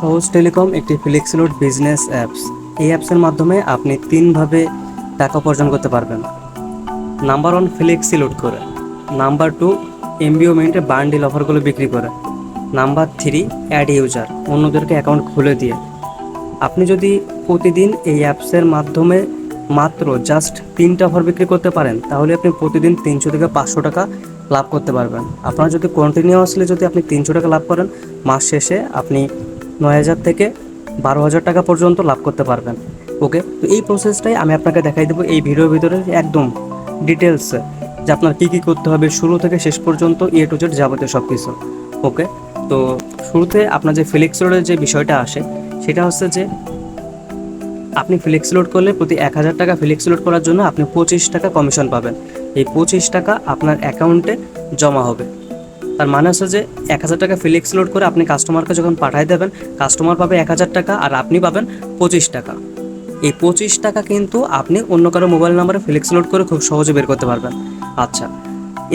সহজ টেলিকম, একটি Flexiload business apps. এই অ্যাপসের মাধ্যমে আপনি তিনভাবে টাকা উপার্জন করতে পারবেন। নাম্বার ওয়ান, ফ্লেক্সিলোড করে। নাম্বার টু এমবিও মিনিটে বান্ডিল অফারগুলো বিক্রি করে। নাম্বার থ্রি, অ্যাড ইউজার, অন্যদেরকে অ্যাকাউন্ট খুলে দিয়ে। আপনি যদি প্রতিদিন এই অ্যাপসের মাধ্যমে মাত্র জাস্ট তিনটা অফার বিক্রি করতে পারেন, তাহলে আপনি প্রতিদিন তিনশো থেকে পাঁচশো টাকা লাভ করতে পারবেন। আপনার যদি কন্টিনিউয়াসলি যদি আপনি তিনশো টাকা লাভ করেন, মাস শেষে আপনি নয় হাজার থেকে বারো হাজার টাকা পর্যন্ত লাভ করতে পারবেন। ওকে তো এই প্রসেসটাই আমি আপনাকে দেখাই দেবো এই ভিডিওর ভিতরে একদম ডিটেলসে যে আপনার কী কী করতে হবে শুরু থেকে শেষ পর্যন্ত এ টু জেড যাবতীয় সব কিছু ওকে তো শুরুতে আপনার যে ফিলিক্স রোডের যে বিষয়টা আসে, সেটা হচ্ছে যে আপনি ফ্লেক্স লোড করলে প্রতি এক হাজার টাকা ফ্লেক্স লোড করার জন্য আপনি পঁচিশ টাকা কমিশন পাবেন। এই পঁচিশ টাকা আপনার অ্যাকাউন্টে জমা হবে। তার মানে হচ্ছে যে এক হাজার টাকা ফ্লেক্স লোড করে আপনি কাস্টমারকে যখন পাঠাই দেবেন কাস্টমার পাবে এক হাজার টাকা আর আপনি পাবেন পঁচিশ টাকা। এই পঁচিশ টাকা কিন্তু আপনি অন্য কারও মোবাইল নাম্বারে ফ্লেক্স লোড করে খুব সহজে বের করতে পারবেন। আচ্ছা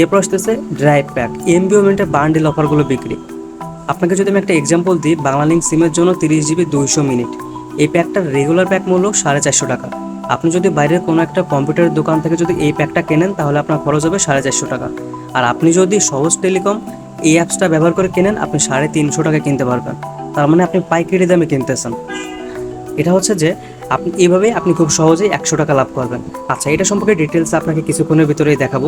এরপর আসতেছে ড্রাইভ প্যাক এমবিও মিনিটের বান্ডিল অফারগুলো বিক্রি। আপনাকে যদি আমি একটা এক্সাম্পল দিই বাংলালিংক সিমের জন্য তিরিশ জিবি দুইশো মিনিট। এই প্যাকটার রেগুলার প্যাক মূল্য সাড়ে চারশো টাকা। আপনি যদি বাইরের কোনো একটা কম্পিউটারের দোকান থেকে যদি এই প্যাকটা কেনেন, তাহলে আপনার খরচ হবে সাড়ে চারশো টাকা। আর আপনি যদি সহজ টেলিকম এই অ্যাপসটা ব্যবহার করে কেনেন, আপনি সাড়ে তিনশো টাকা কিনতে পারবেন। তার মানে আপনি পাইকারি দামে কিনতেছেন। এটা হচ্ছে যে আপনি এইভাবেই আপনি খুব সহজেই একশো টাকা লাভ করবেন। আচ্ছা এটা সম্পর্কে ডিটেলস আপনাকে কিছুক্ষণের ভিতরেই দেখাবো।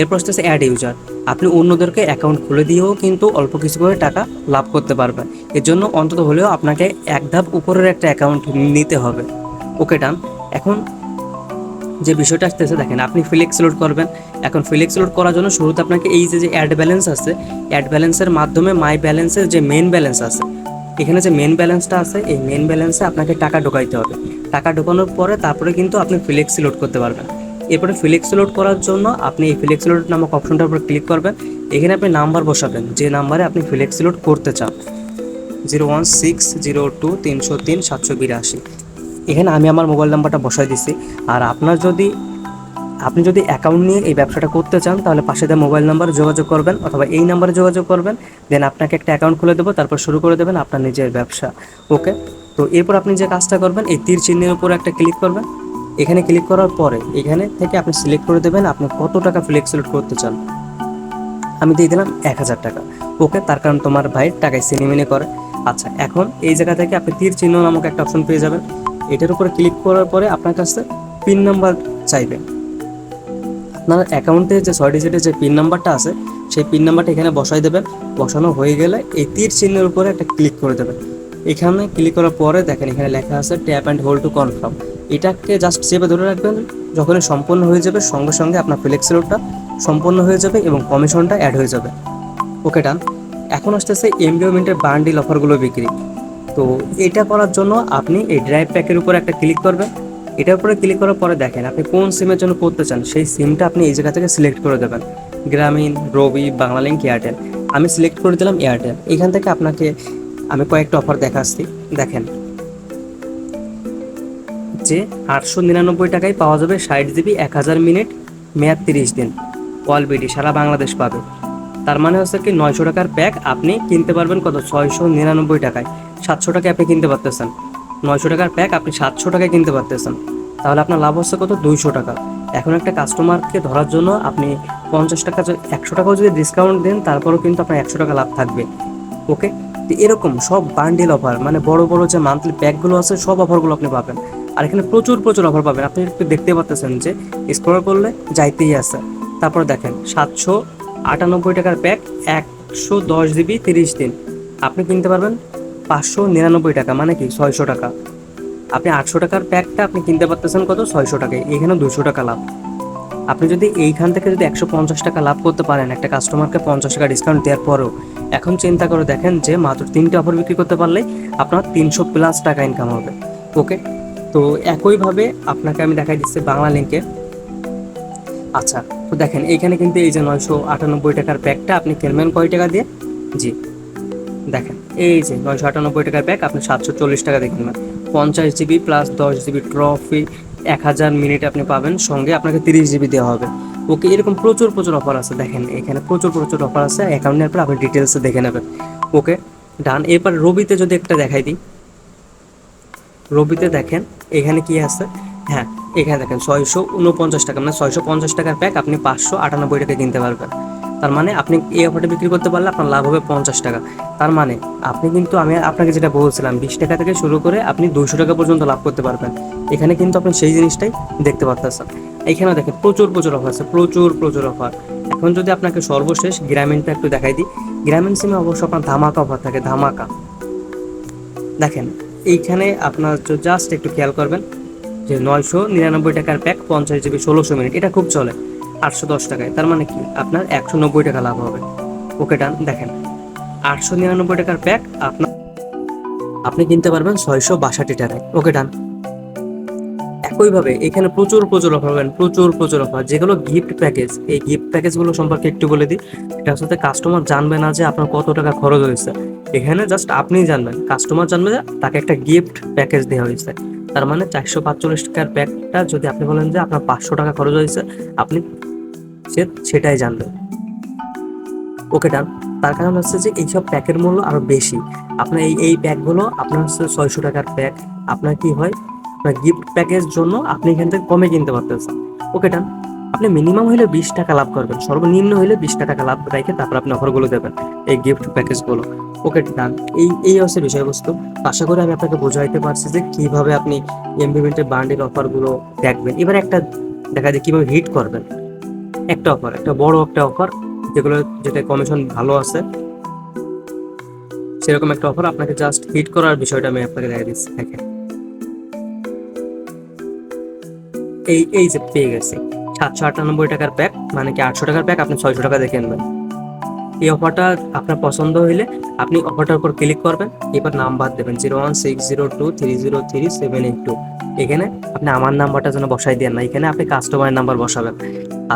এরপর হচ্ছে অ্যাড ইউজার আপনি অন্যদেরকে অ্যাকাউন্ট খুলে দিয়েও কিন্তু অল্প কিছু করে টাকা লাভ করতে পারবেন। এর জন্য অন্তত হলেও আপনাকে এক ধাপ উপরের একটা অ্যাকাউন্ট নিতে হবে। ওকে ডান এখন যে বিষয়টা আসতেছে, দেখেন আপনি ফ্লেক্স লোড করবেন। এখন ফ্লেক্স লোড করার জন্য শুরুতে আপনাকে এই যে যে অ্যাড ব্যালেন্স আছে অ্যাড ব্যালেন্সের মাধ্যমে মাই ব্যালেন্সের যে মেন ব্যালেন্স আছে, এখানে যে মেন ব্যালেন্সটা আছে, এই মেন ব্যালেন্সে আপনাকে টাকা ঢোকাইতে হবে। টাকা ঢোকানোর পরে তারপরে কিন্তু আপনি ফ্লেক্স লোড করতে পারবেন। এরপরে ফ্লেক্স লোড করার জন্য আপনি এই ফ্লেক্স লোড নামক অপশনটার উপর ক্লিক করবেন। এখানে আপনি নাম্বার বসাবেন, যে নাম্বারে আপনি ফ্লেক্স লোড করতে চান। Zero one six zero two তিনশো তিন সাতশো বিরাশি। এখানে আমি আমার মোবাইল নাম্বারটা বসাই দিছি। আর আপনার যদি, আপনি যদি অ্যাকাউন্ট নিয়ে এই ব্যবসাটা করতে চান, তাহলে পাশে দেওয়া মোবাইল নাম্বারে যোগাযোগ করবেন অথবা এই নাম্বারে যোগাযোগ করবেন। দেন আপনাকে একটা অ্যাকাউন্ট খুলে দেবো, তারপর শুরু করে দেবেন আপনার নিজের ব্যবসা। ওকে তো এরপর আপনি যে কাজটা করবেন, এই তীর চিহ্নের উপর একটা ক্লিক করবেন। এখানে ক্লিক করার পরে এখানে থেকে আপনি সিলেক্ট করে দেবেন আপনি কত টাকা ফ্লেক্সিলেট করতে চান। আমি দিয়ে দিলাম এক হাজার টাকা। ওকে তার কারণ তোমার ভাইয়ের টাকায় সিনেমিনে করে। আচ্ছা এখন এই জায়গা থেকে আপনি তীর চিহ্ন নামক একটা অপশন পেয়ে যাবেন। এটার উপরে ক্লিক করার পরে আপনার কাছে পিন নাম্বার চাইবে। আপনার অ্যাকাউন্টে যে ছয় ডিজিটের যে পিন নাম্বারটা আছে, সেই পিন নাম্বারটা এখানে বসাই দেবেন। বসানো হয়ে গেলে এই তীর চিহ্নের উপরে একটা ক্লিক করে দেবেন। এখানে ক্লিক করার পরে দেখেন এখানে লেখা আছে tap and hold to confirm এটাকে জাস্ট চেপে ধরে রাখবেন। যখনই সম্পূর্ণ হয়ে যাবে, সঙ্গে সঙ্গে আপনার ফ্লেক্সিলোডটা সম্পূর্ণ হয়ে যাবে এবং কমিশনটা অ্যাড হয়ে যাবে। ওকে ডান এখন আসতেছে এমবিওমেন্টের বান্ডিল অফারগুলো বিক্রি। তো এটা করার জন্য আপনি এই ড্রাইভ প্যাকের উপর একটা ক্লিক করবেন। এটার উপরে ক্লিক করার পরে দেখেন আপনি কোন সিমের জন্য করতে চান, সেই সিমটা আপনি এই জায়গা থেকে সিলেক্ট করে দেবেন। গ্রামীণ, রবি বাংলালিঙ্ক এয়ারটেল। আমি সিলেক্ট করে দিলাম এয়ারটেল। এখান থেকে আপনাকে আমি কয়েকটা অফার দেখাচ্ছি। দেখেন। যে আটশো নিরানব্বই টাকায় পাওয়া যাবে ষাট জিবি, এক হাজার মিনিট, মেয়াদ তিরিশ দিন। অল বিডি সারা বাংলাদেশ পাবে। তার মানে হচ্ছে কি নয়শো টাকার প্যাক আপনি কিনতে পারবেন কত? ছয়শো নিরানব্বই টাকায়। সাতশো টাকায় আপনি কিনতে পারতেছেন। নয়শো টাকার প্যাক আপনি সাতশো টাকায় কিনতে পারতেছেন। তাহলে আপনার লাভ হচ্ছে কত? দুইশো টাকা। এখন একটা কাস্টমারকে ধরার জন্য আপনি পঞ্চাশ টাকা একশো টাকাও যদি ডিসকাউন্ট দেন, তারপরেও কিন্তু আপনার একশো টাকা লাভ থাকবে। ওকে তো এরকম সব বান্ডিল অফার মানে বড় বড় যে মান্থলি প্যাকগুলো আছে, সব অফারগুলো আপনি পাবেন। আর এখানে প্রচুর প্রচুর অফার পাবেন। আপনি একটু দেখতে পাচ্ছেন যে স্ক্রল করলে যাইতেই আছে। তারপর দেখেন, সাতশো আটানব্বই টাকার প্যাক একশো দশ জিবি তিরিশ দিন। আপনি কিনতে পারবেন পাঁচশো নিরানব্বই টাকা মানে কি? ছয়শো টাকা। আপনি আটশো টাকার প্যাকটা আপনি কিনতে পারতেছেন কত? ছয়শো টাকায়। এখানে দুশো টাকা লাভ। আপনি যদি এইখান থেকে যদি একশো পঞ্চাশ টাকা লাভ করতে পারেন, একটা কাস্টমারকে পঞ্চাশ টাকা ডিসকাউন্ট দেওয়ার পরেও। এখন চিন্তা করে দেখেন যে, মাত্র তিনটে অফার বিক্রি করতে পারলে আপনার তিনশো প্লাস টাকা ইনকাম হবে। ওকে তো একইভাবে আপনাকে আমি দেখাই দিচ্ছি বাংলা লিঙ্কে আচ্ছা তো দেখেন, এইখানে কিন্তু এই যে নয়শো আটানব্বই টাকার প্যাকটা আপনি কিনবেন কয় টাকা দিয়ে? জি, দেখেন। এই যে, নয়শো আটানব্বই টাকার প্যাক আপনি সাতশো চল্লিশ টাকা দিয়ে কিনবেন পঞ্চাশ জিবি প্লাস দশ জিবি ট্রফি এক হাজার মিনিট আপনি পাবেন। সঙ্গে আপনাকে তিরিশ জিবি দেওয়া হবে। ওকে এরকম প্রচুর প্রচুর অফার আছে। দেখেন, এখানে প্রচুর প্রচুর অফার আছে। অ্যাকাউন্টের পর আপনি ডিটেলসে দেখে নেবেন। ওকে ডান এরপর রবিতে যদি একটা দেখাই দিই। রবিতে দেখেন, এখানে কি আছে? হ্যাঁ এখানে দেখেন, ছয়শো উনপঞ্চাশ টাকা মানে ছয়শো পঞ্চাশ টাকার প্যাক আপনি পাঁচশো আটানব্বই টাকা কিনতে পারবেন। তার মানে আপনি এই অফারটা বিক্রি করতে পারলে আপনার লাভ হবে পঞ্চাশ টাকা। তার মানে আপনি কিন্তু, আমি আপনাকে যেটা বলছিলাম, বিশ টাকা থেকে শুরু করে আপনি দুশো টাকা পর্যন্ত লাভ করতে পারবেন। এখানে কিন্তু আপনি সেই জিনিসটাই দেখতে পারতেছেন। এখানে দেখেন, প্রচুর প্রচুর অফার আছে, প্রচুর প্রচুর অফার এখন যদি আপনাকে সর্বশেষ গ্রামীণটা একটু দেখাই দিই। গ্রামীণ সিমে অবশ্য আপনার ধামাকা অফার থাকে, ধামাকা। দেখেন, এইখানে আপনার জাস্ট একটু খেয়াল করবেন যে নয়শো নিরানব্বই টাকার প্যাক পঞ্চাশ জিবি ষোলোশো মিনিট, এটা খুব চলে। আটশো দশ টাকায়। তার মানে কি? আপনার একশো নব্বই টাকা লাভ হবে। ওকে ডান দেখেন, আটশো নিরানব্বই টাকার প্যাক আপনার আপনি কিনতে পারবেন ছয়শো বাষট্টি টাকায়। ওকে ডান একইভাবে এখানে প্রচুর প্রচুর অফার পাবেন, প্রচুর প্রচুর অফার যেগুলো গিফট প্যাকেজ এই গিফট প্যাকেজগুলো সম্পর্কে একটু বলে দিই। এটা সাথে কাস্টমার জানবে না যে আপনার কত টাকা খরচ হয়েছে। এখানে জাস্ট আপনিই জানবেন কাস্টমার জানবে যে তাকে একটা গিফট প্যাকেজ দেওয়া হয়েছে। তার মানে চারশো পাঁচচল্লিশ টাকার প্যাকটা যদি আপনি বলেন যে আপনার পাঁচশো টাকা খরচ হয়েছে, আপনি সে সেটাই জানবে ওকে ডান তার কারণ হচ্ছে যে এইসব প্যাকের মূল্য আরও বেশি। আপনার এই এই প্যাকগুলো আপনার হচ্ছে ছয়শো টাকার প্যাক। আপনার কি হয়? আপনার গিফট প্যাকের জন্য আপনি এখান থেকে কমে কিনতে পারতেছেন। ওকে ডান আপনি মিনিমাম হলে বিশ টাকা লাভ করবেন, সর্বনিম্ন হলে বিশ টাকা লাভ রেখে তারপর আপনি অফারগুলো দেবেন, এই গিফট প্যাকেজগুলো ওকে ডান এই এই হচ্ছে বিষয়বস্তু। আশা করি আমি আপনাকে বোঝাইতে পারছি যে কীভাবে আপনি এমবিমেন্টের বান্ডিল অফারগুলো দেখবেন। এবার একটা দেখা যায় কীভাবে হিট করবেন। একটা অফার একটা বড় একটা অফার যেগুলো যেটা কমিশন ভালো আছে। সেরকম একটা অফার আপনাকে জাস্ট হিট করার বিষয়টা আমি আপনাকে দেখা দিচ্ছি, দেখেন। এই এই যে পেয়ে গেছি, সাতশো আটানব্বই টাকার প্যাক মানে কি আটশো টাকার প্যাক আপনি ছয়শো টাকা দেখে নেবেন। এই অফারটা আপনার পছন্দ হইলে আপনি অফারটার উপর ক্লিক করবেন, এবার নাম্বার দেবেন zero one six zero two three zero three seven eight two এখানে আপনি আমার নাম্বারটা যেন বসাই দেন না, এখানে আপনি কাস্টমারের নাম্বার বসাবেন।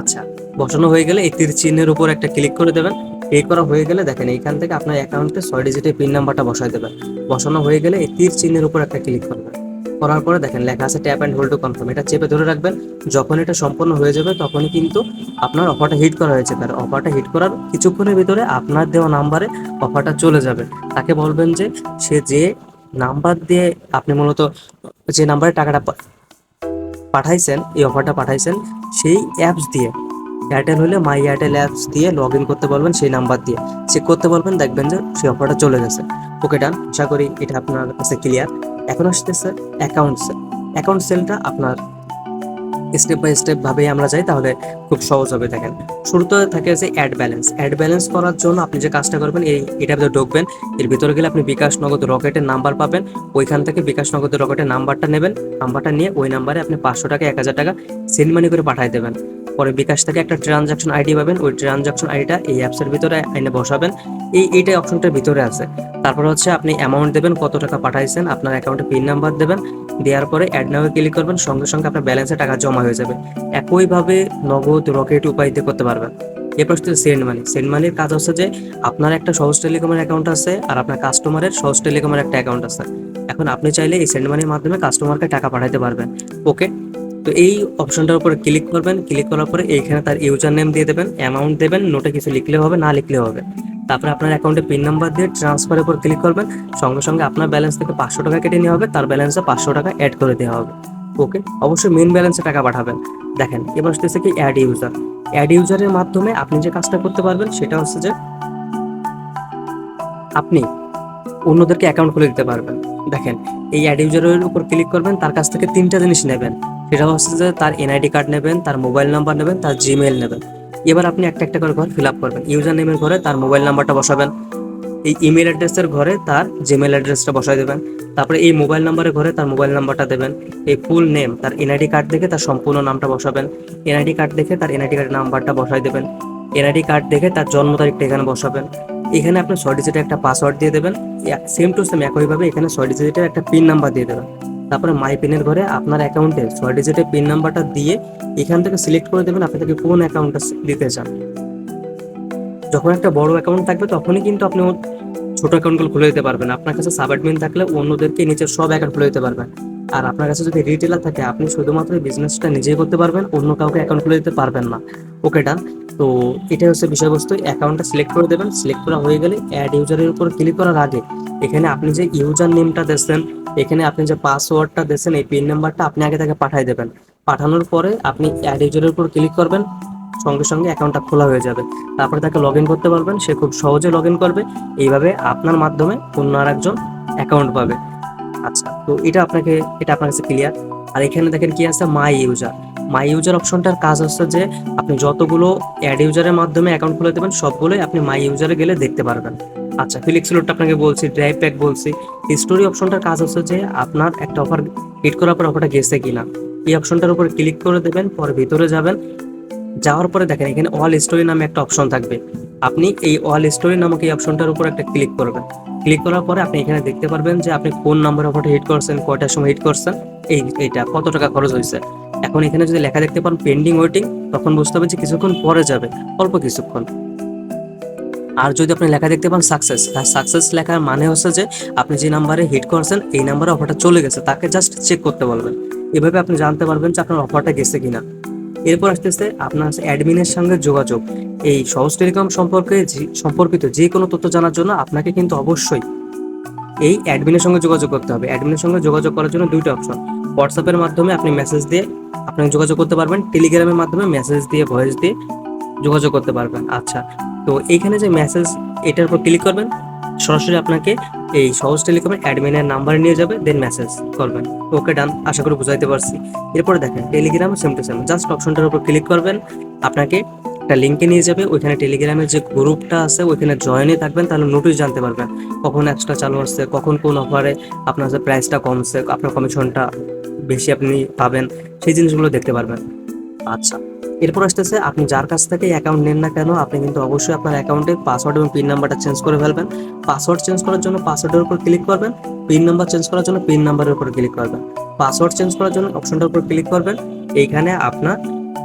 আচ্ছা। বসানো হয়ে গেলে এই তীর চিহ্নের উপর একটা ক্লিক করে দেবেন। পে করা হয়ে গেলে দেখেন এইখান থেকে আপনার অ্যাকাউন্টে ছয় ডিজিটের পিন নাম্বারটা বসাই দেবেন। বসানো হয়ে গেলে এই তীর চিহ্নের উপর একটা ক্লিক করবেন। করার পরে দেখেন লেখা আছে tap and hold to confirm এটা চেপে ধরে রাখবেন। যখন এটা সম্পূর্ণ হয়ে যাবে তখনই কিন্তু আপনার অফারটা হিট করা হয়েছে। তার অফারটা হিট করার কিছুক্ষণের ভিতরে আপনার দেওয়া নাম্বারে অফারটা চলে যাবে। তাকে বলবেন যে সে যে নাম্বার দিয়ে আপনি মূলত যে নাম্বারে টাকাটা পাঠাইছেন, এই অফারটা পাঠাইছেন, সেই অ্যাপস দিয়ে এয়ারটেল হলে মাই এয়ারটেল অ্যাপস দিয়ে লগ ইন করতে বলবেন সেই নাম্বার দিয়ে। চেক করতে বলবেন দেখবেন যে সেই অফারটা চলে গেছে। ওকে ডান আশা করি এটা আপনার কাছে ক্লিয়ার এখন আসতেছে অ্যাকাউন্ট সেল অ্যাকাউন্ট সেলটা আপনার স্টেপ বাই স্টেপ ভাবে আমরা যাই তাহলে খুব সহজ হবে, দেখেন। শুরুতে থাকে যে অ্যাড ব্যালেন্স অ্যাড ব্যালেন্স করার জন্য আপনি যে কাজটা করবেন, এই এটা ভিতরে ঢুকবেন। এর ভিতরে গেলে আপনি বিকাশ নগদ রকেটের নাম্বার পাবেন। ওইখান থেকে বিকাশ নগদ রকেটের নাম্বারটা নেবেন। নাম্বারটা নিয়ে ওই নাম্বারে আপনি পাঁচশো টাকা, এক হাজার টাকা সেন্ড মানি করে পাঠিয়ে দেবেন। পরে বিকাশ থেকে একটা ট্রানজাকশন আইডি পাবেন। ওই ট্রানজাকশন আইডিটা এই অ্যাপসের ভিতরে আইনে বসাবেন। এই এইটাই অপশনটার ভিতরে আছে। তারপর হচ্ছে আপনি অ্যামাউন্ট দেবেন, কত টাকা পাঠাইছেন, আপনার অ্যাকাউন্টে পিন নাম্বার দেবেন। দেওয়ার পরে অ্যাড নামে ক্লিক করবেন, সঙ্গে সঙ্গে আপনার ব্যালেন্সে টাকা জমা হয়ে যাবে। একইভাবে নগদ রকেট উপায়তে করতে পারবেন। এরপর হচ্ছে সেন্ড মানি সেন্ড মানির কাজ হচ্ছে যে আপনার একটা সহজ টেলিকমের অ্যাকাউন্ট আছে আর আপনার কাস্টমারের সহজ টেলিকমের একটা অ্যাকাউন্ট আছে। এখন আপনি চাইলে এই সেন্ড মানির মাধ্যমে কাস্টমারকে টাকা পাঠাতে পারবেন। ওকে তো এই অপশনটার উপরে ক্লিক করবেন ক্লিক করার পরে এইখানে তার ইউজার নেম দিয়ে দেবেন অ্যামাউন্ট দেবেন নোটে কিছু লিখলে হবে, না লিখলে হবে। তারপরে আপনার অ্যাকাউন্টে পিন নাম্বার দিয়ে ট্রান্সফারের উপর ক্লিক করবেন, সঙ্গে সঙ্গে আপনার ব্যালেন্স থেকে পাঁচশো টাকা কেটে নেওয়া হবে, তার ব্যালেন্সে পাঁচশো টাকা অ্যাড করে দেওয়া হবে। ওকে অবশ্যই মেন ব্যালেন্সে টাকা পাঠাবেন। দেখেন, এবার আসতেছে কি অ্যাড ইউজার অ্যাড ইউজারের মাধ্যমে আপনি যে কাজটা করতে পারবেন, সেটা হচ্ছে যে আপনি অন্যদেরকে অ্যাকাউন্ট খুলে দিতে পারবেন। দেখেন, এই অ্যাড ইউজারের উপর ক্লিক করবেন, তার কাছ থেকে তিনটা জিনিস নেবেন। সেটা হচ্ছে যে তার এনআইডি কার্ড নেবেন, তার মোবাইল নাম্বার নেবেন, তার জিমেল নেবেন। এবার আপনি একটা একটা করে ঘর ফিল আপ করবেন। ইউজার নেমের ঘরে তার মোবাইল নাম্বারটা বসাবেন। এই ইমেল অ্যাড্রেসের ঘরে তার জিমেল অ্যাড্রেসটা বসাই দেবেন। তারপরে এই মোবাইল নাম্বারের ঘরে তার মোবাইল নাম্বারটা দেবেন। এই ফুল নেম তার এনআইডি কার্ড দেখে তার সম্পূর্ণ নামটা বসাবেন। এনআইডি কার্ড দেখে তার এনআইডি কার্ডের নাম্বারটা বসাই দেবেন। এনআইডি কার্ড দেখে তার জন্ম তারিখটা এখানে বসাবেন। এখানে আপনি ছয় ডিজিটের একটা পাসওয়ার্ড দিয়ে দেবেন। সেম টু সেম একইভাবে এখানে ছয় ডিজিটের একটা পিন নাম্বার দিয়ে দেবেন। তারপরে মাই পিনের ঘরে আপনার অ্যাকাউন্টে ছয় ডিজিটের পিন নাম্বারটা দিয়ে এখান থেকে সিলেক্ট করে দেবেন, আপনি থেকে কোন অ্যাকাউন্টটা দিতে চান। যখন একটা বড় অ্যাকাউন্ট থাকবে, তখনই কিন্তু আপনি ছোট অ্যাকাউন্টগুলো খুলে দিতে পারবেন। আপনার কাছে সাব অ্যাডমিন থাকলে অন্যদেরকে নিচের সব অ্যাকাউন্ট খুলে দিতে পারবেন। আর আপনার কাছে যদি রিটেলার থাকে, আপনি শুধুমাত্র বিজনেসটা নিজেই করতে পারবেন, অন্য কাউকে অ্যাকাউন্ট খুলে দিতে পারবেন না। ওকে ডান তো এটা হচ্ছে বিষয়বস্তু। অ্যাকাউন্টটা সিলেক্ট করে দেবেন। সিলেক্ট করা হয়ে গেলে অ্যাড ইউজারের উপর ক্লিক করার আগে, এখানে আপনি যে ইউজার নেমটা দিচ্ছেন এখানে আপনি যে পাসওয়ার্ডটা দিচ্ছেন এই পিন নাম্বারটা আপনি আগে তাকে পাঠিয়ে দেবেন। পাঠানোর পরে আপনি অ্যাড ইউজারের উপর ক্লিক করবেন, সঙ্গে সঙ্গে অ্যাকাউন্টটা খোলা হয়ে যাবে। তারপরে তাকে লগ করতে পারবেন, সে খুব সহজে লগ করবে। এইভাবে আপনার মাধ্যমে অন্য আর একজন অ্যাকাউন্ট পাবে। আচ্ছা তো এটা আপনাকে, এটা আপনার কাছে ক্লিয়ার আর এখানে দেখেন কি আছে মাই ইউজার মাই ইউজার অপশনটার কাজ হচ্ছে যে, আপনি যতগুলো অ্যাড ইউজারের মাধ্যমে অ্যাকাউন্ট খুলে দেবেন, সবগুলোই আপনি মাই ইউজারে গেলে দেখতে পারবেন। আচ্ছা ফিলিক্স লোডটা আপনাকে বলছি ড্রাইভ প্যাক বলছি। স্টোরি অপশনটার কাজ হচ্ছে যে, আপনার একটা অফার হিট করার পর অফারটা গেছে কিনা। এই অপশনটার উপর ক্লিক করে দেবেন, পরে ভিতরে যাবেন। যাওয়ার পরে দেখেন, এখানে অল স্টোরি নামে একটা অপশন থাকবে। আপনি এই অল স্টোরি নামক এই অপশনটার উপর একটা ক্লিক করবেন। ক্লিক করার পরে আপনি এখানে দেখতে পারবেন যে, আপনি কোন নাম্বার অফারটা হিট করছেন, কয়টার সময় হিট করছেন, এই, এইটা কত টাকা খরচ হয়েছে। এখন এখানে যদি লেখা দেখতে পান পেন্ডিং ওয়েটিং তখন বুঝতে হবে যে কিছুক্ষণ পরে যাবে, অল্প কিছুক্ষণ। আর যদি আপনি লেখা দেখতে পান সাকসেস সাকসেস লেখার মানে হচ্ছে যে আপনি যে নাম্বারে হিট করছেন, এই নাম্বারে অফারটা চলে গেছে, তাকে জাস্ট চেক করতে বলবেন। এভাবে আপনি জানতে পারবেন যে আপনার অফারটা গেছে কিনা। এরপর আসতেছে আপনার অ্যাডমিনের সঙ্গে যোগাযোগ। এই সহজ টেলিকম সম্পর্কে সম্পর্কিত যে কোনো তথ্য জানার জন্য আপনাকে কিন্তু অবশ্যই এই অ্যাডমিনের সঙ্গে যোগাযোগ করতে হবে। অ্যাডমিনের সঙ্গে যোগাযোগ করার জন্য দুইটা অপশন হোয়াটসঅ্যাপের মাধ্যমে আপনি মেসেজ দিয়ে আপনাকে যোগাযোগ করতে পারবেন টেলিগ্রামের মাধ্যমে মেসেজ দিয়ে ভয়েস দিয়ে যোগাযোগ করতে পারবেন। আচ্ছা তো এইখানে যে মেসেজ এটার উপর ক্লিক করবেন। সরাসরি আপনাকে এই সহজ টেলিকমের অ্যাডমিনের নাম্বার নিয়ে যাবে দেন মেসেজ করবেন। ওকে ডান আশা করি বুঝাইতে পারছি। এরপরে দেখেন Telegram same to same just অপশনটার উপর ক্লিক করবেন। আপনাকে একটা লিঙ্কে নিয়ে যাবে। ওইখানে টেলিগ্রামের যে গ্রুপটা আছে, ওইখানে জয়েনে থাকবেন, তাহলে নোটিশ জানতে পারবেন কখন এক্সট্রা চালু আসছে কখন কোন অফারে আপনার যে প্রাইসটা কমছে, আপনার কমিশনটা বেশি আপনি পাবেন, সেই জিনিসগুলো দেখতে পারবেন। আচ্ছা। এরপর আসতেছে, আপনি যার কাছ থেকে অ্যাকাউন্ট নেন না কেন, আপনি কিন্তু অবশ্যই আপনার অ্যাকাউন্টে পাসওয়ার্ড এবং পিন নাম্বারটা চেঞ্জ করে ফেলবেন। পাসওয়ার্ড চেঞ্জ করার জন্য পাসওয়ার্ডের উপর ক্লিক করবেন পিন নাম্বার চেঞ্জ করার জন্য পিন নাম্বারের উপর ক্লিক করবেন। পাসওয়ার্ড চেঞ্জ করার জন্য অপশনটার উপর ক্লিক করবেন, এইখানে আপনার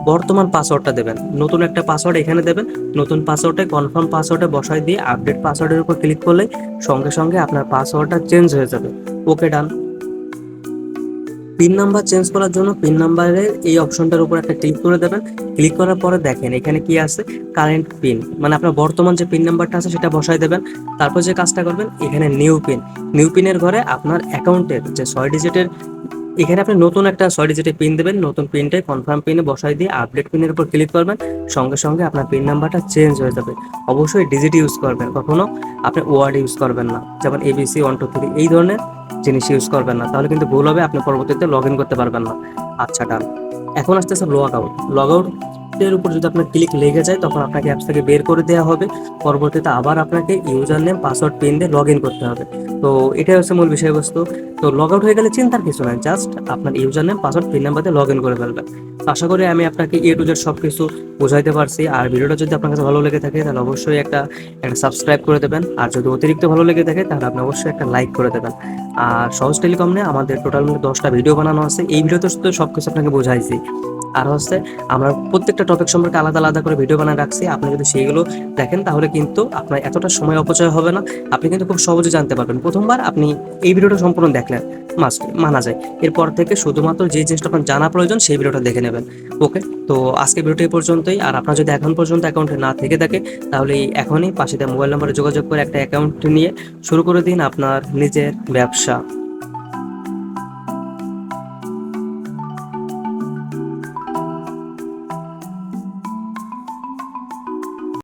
বর্তমান পাসওয়ার্ডটা দেবেন। নতুন একটা পাসওয়ার্ড এখানে দেবেন, নতুন পাসওয়ার্ডে কনফার্ম পাসওয়ার্ডে বসায় দিয়ে আপডেট পাসওয়ার্ডের উপর ক্লিক করলে সঙ্গে সঙ্গে আপনার পাসওয়ার্ডটা চেঞ্জ হয়ে যাবে। Okay done pin number change করার জন্য পিন নাম্বারের এই অপশনটার উপর একটা ক্লিক করে দেবেন। ক্লিক করার পরে দেখেন, এখানে কি আছে? কারেন্ট পিন মানে আপনার বর্তমান যে পিন নাম্বারটা আছে, সেটা বসাই দেবেন। তারপর যে কাজটা করবেন, এখানে নিউ পিন নিউ পিনের ঘরে আপনার অ্যাকাউন্টের যে ছয় ডিজিটের এখানে আপনি নতুন একটা ছয় ডিজিটের পিন দেবেন। নতুন পিনটাই কনফার্ম পিনে বসাই দিয়ে আপডেট পিনের উপর ক্লিক করবেন। সঙ্গে সঙ্গে আপনার পিন নাম্বারটা চেঞ্জ হয়ে যাবে। অবশ্যই ডিজিট ইউজ করবেন। কখনো আপনি ওয়ার্ড ইউজ করবেন না। যেমন এবিসি ওয়ান টু থ্রি এই ধরনের জিনিস ইউজ করবেন না, তাহলে কিন্তু ভুল হবে, আপনি পরবর্তীতে লগ ইন করতে পারবেন না। আচ্ছা ডান এখন আসতেছে লগ আউট লগ আউটের উপর যদি আপনার ক্লিক লেগে যায়, তখন আপনাকে অ্যাপস থেকে বের করে দেওয়া হবে। পরবর্তীতে আবার আপনাকে ইউজার নেম পাসওয়ার্ড পিন দিয়ে লগ ইন করতে হবে। তো এটাই হচ্ছে মূল বিষয়বস্তু। তো লগ আউট হয়ে গেলে চিন্তার কিছু নাই জাস্ট আপনার user name password pin number দিয়ে লগ ইন করে ফেলবেন। আশা করি আমি আপনাকে এ টু জেড সব কিছু বোঝাইতে পারছি। আর ভিডিওটা যদি আপনার কাছে ভালো লেগে থাকে, তাহলে অবশ্যই একটা একটা সাবস্ক্রাইব করে দেবেন। আর যদি অতিরিক্ত ভালো লেগে থাকে, তাহলে আপনি অবশ্যই একটা লাইক করে দেবেন। আর সহজ টেলিকম নিয়ে আমাদের টোটাল মিলে দশটা ভিডিও বানানো আছে। এই ভিডিওতে শুধু সব কিছু আপনাকে বোঝাইছি। আর হচ্ছে, আমরা প্রত্যেকটা টপিক সম্পর্কে আলাদা আলাদা করে ভিডিও বানিয়ে রাখছি। আপনি যদি সেইগুলো দেখেন, তাহলে কিন্তু আপনার এতটা সময় অপচয় হবে না। আপনি কিন্তু খুব সহজে জানতে পারবেন। প্রথমবার আপনি এই ভিডিওটা সম্পূর্ণ দেখলেন। মানা যায়। এরপর থেকে শুধুমাত্র যে জিনিসটা আপনার জানা প্রয়োজন সেই ভিডিওটা দেখে নেবেন। ওকে? তো আজকে ভিডিওটা পর্যন্তই। আর আপনার যদি এখন পর্যন্ত অ্যাকাউন্টে না থেকে থাকে, তাহলে এখনই পাশে মোবাইল নম্বরে যোগাযোগ করে একটা অ্যাকাউন্ট নিয়ে শুরু করে দিন আপনার নিজের ব্যবসা।